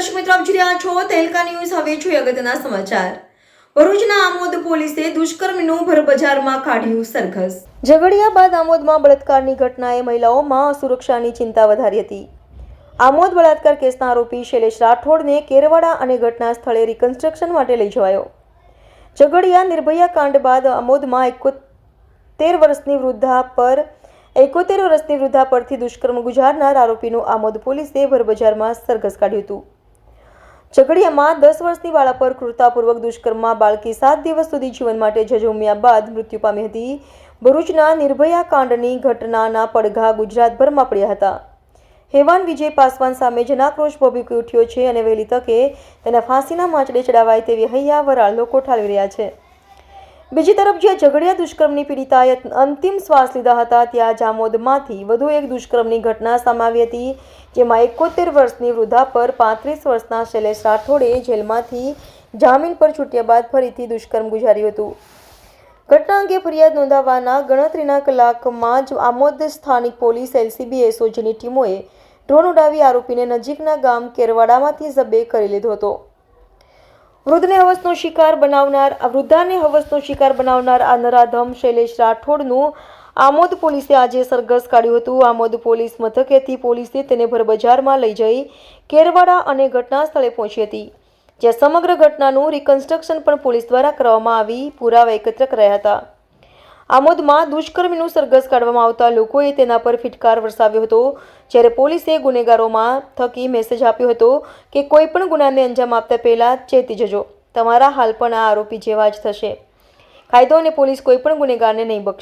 દર્શક મિત્રો, આપ જોઈ રહ્યા છો તહેલકા ન્યૂઝ. હવે જોઈએ અગત્યના સમાચાર. ભરૂચના આમોદ પોલીસે દુષ્કર્મનું ભરબજારમાં કાઢ્યું સરઘસ. ઝઘડિયા બાદ આમોદમાં બળાત્કારની ઘટનાએ મહિલાઓમાં અસુરક્ષાની ચિંતા વધારી હતી. આમોદ બળાત્કાર કેસના આરોપી શૈલેષ રાઠોડને કેરવાડા અને ઘટના સ્થળે રિકન્સ્ટ્રક્શન માટે લઈ જવાયો. ઝઘડિયા નિર્ભયા કાંડ બાદ આમોદમાં એકોતેર વર્ષની વૃદ્ધા પર, એકોતેર વર્ષની વૃદ્ધા પરથી દુષ્કર્મ ગુજારનાર આરોપીનું આમોદ પોલીસે ભરબજારમાં સરઘસ કાઢ્યું હતું. ઝઘડિયામાં દસ વર્ષની બાળા પર ક્રૂરતાપૂર્વક દુષ્કર્મમાં બાળકી સાત દિવસ સુધી જીવન માટે જજુમ્યા બાદ મૃત્યુ પામી હતી. ભરૂચના નિર્ભયા કાંડની ઘટનાના પડઘા ગુજરાતભરમાં પડ્યા હતા. હેવાન વિજય પાસવાન સામે જનાક્રોશ ભભૂકી ઉઠ્યો છે અને વહેલી તકે તેના ફાંસીના માચડે ચડાવાય તેવી હૈયા વરાળ લોકો ઠાલવી રહ્યા છે. બીજી તરફ જ્યાં ઝઘડિયા દુષ્કર્મની પીડિતાએ અંતિમ શ્વાસ લીધા હતા, ત્યાં જામોદમાંથી વધુ એક દુષ્કર્મની ઘટના સામે આવી હતી, જેમાં એકોતેર વર્ષની વૃદ્ધા પર પાંત્રીસ વર્ષના શૈલેષ રાઠોડે જેલમાંથી જામીન પર છૂટ્યા બાદ ફરીથી દુષ્કર્મ ગુજાર્યું હતું. ઘટના અંગે ફરિયાદ નોંધાવવાના ગણતરીના કલાકમાં જ આમોદ સ્થાનિક પોલીસ એલસીબી એસઓજીની ટીમોએ ડ્રોન ઉડાવી આરોપીને નજીકના ગામ કેરવાડામાંથી ઝબ્બે કરી લીધો હતો. વૃદ્ધને હવસનો શિકાર બનાવનાર વૃદ્ધાને હવસનો શિકાર બનાવનાર આ નરાધમ શૈલેષ રાઠોડનું આમોદ પોલીસે આજે સરઘસ કાઢ્યું હતું. આમોદ પોલીસ મથકેથી પોલીસે તેને ભરબજારમાં લઈ જઈ કેરવાડા અને ઘટના સ્થળે પહોંચી હતી, જ્યાં સમગ્ર ઘટનાનું રિકન્સ્ટ્રક્શન પણ પોલીસ દ્વારા કરવામાં આવી, પુરાવા એકત્ર કરાયા હતા. આમોદમાં દુષ્કર્મીનું સરઘસ કાઢવામાં આવતા લોકોએ તેના પર ફિટકાર વરસાવ્યો હતો. જ્યારે પોલીસે ગુનેગારોમાં થકી મેસેજ આપ્યો હતો કે કોઈ પણ ગુનાને અંજામ આપતા પહેલાં ચેતી જજો. તમારા હાલ પણ આ આરોપી જેવા જ થશે. કાયદો અને પોલીસ કોઈ પણ ગુનેગારને નહીં બક્ષે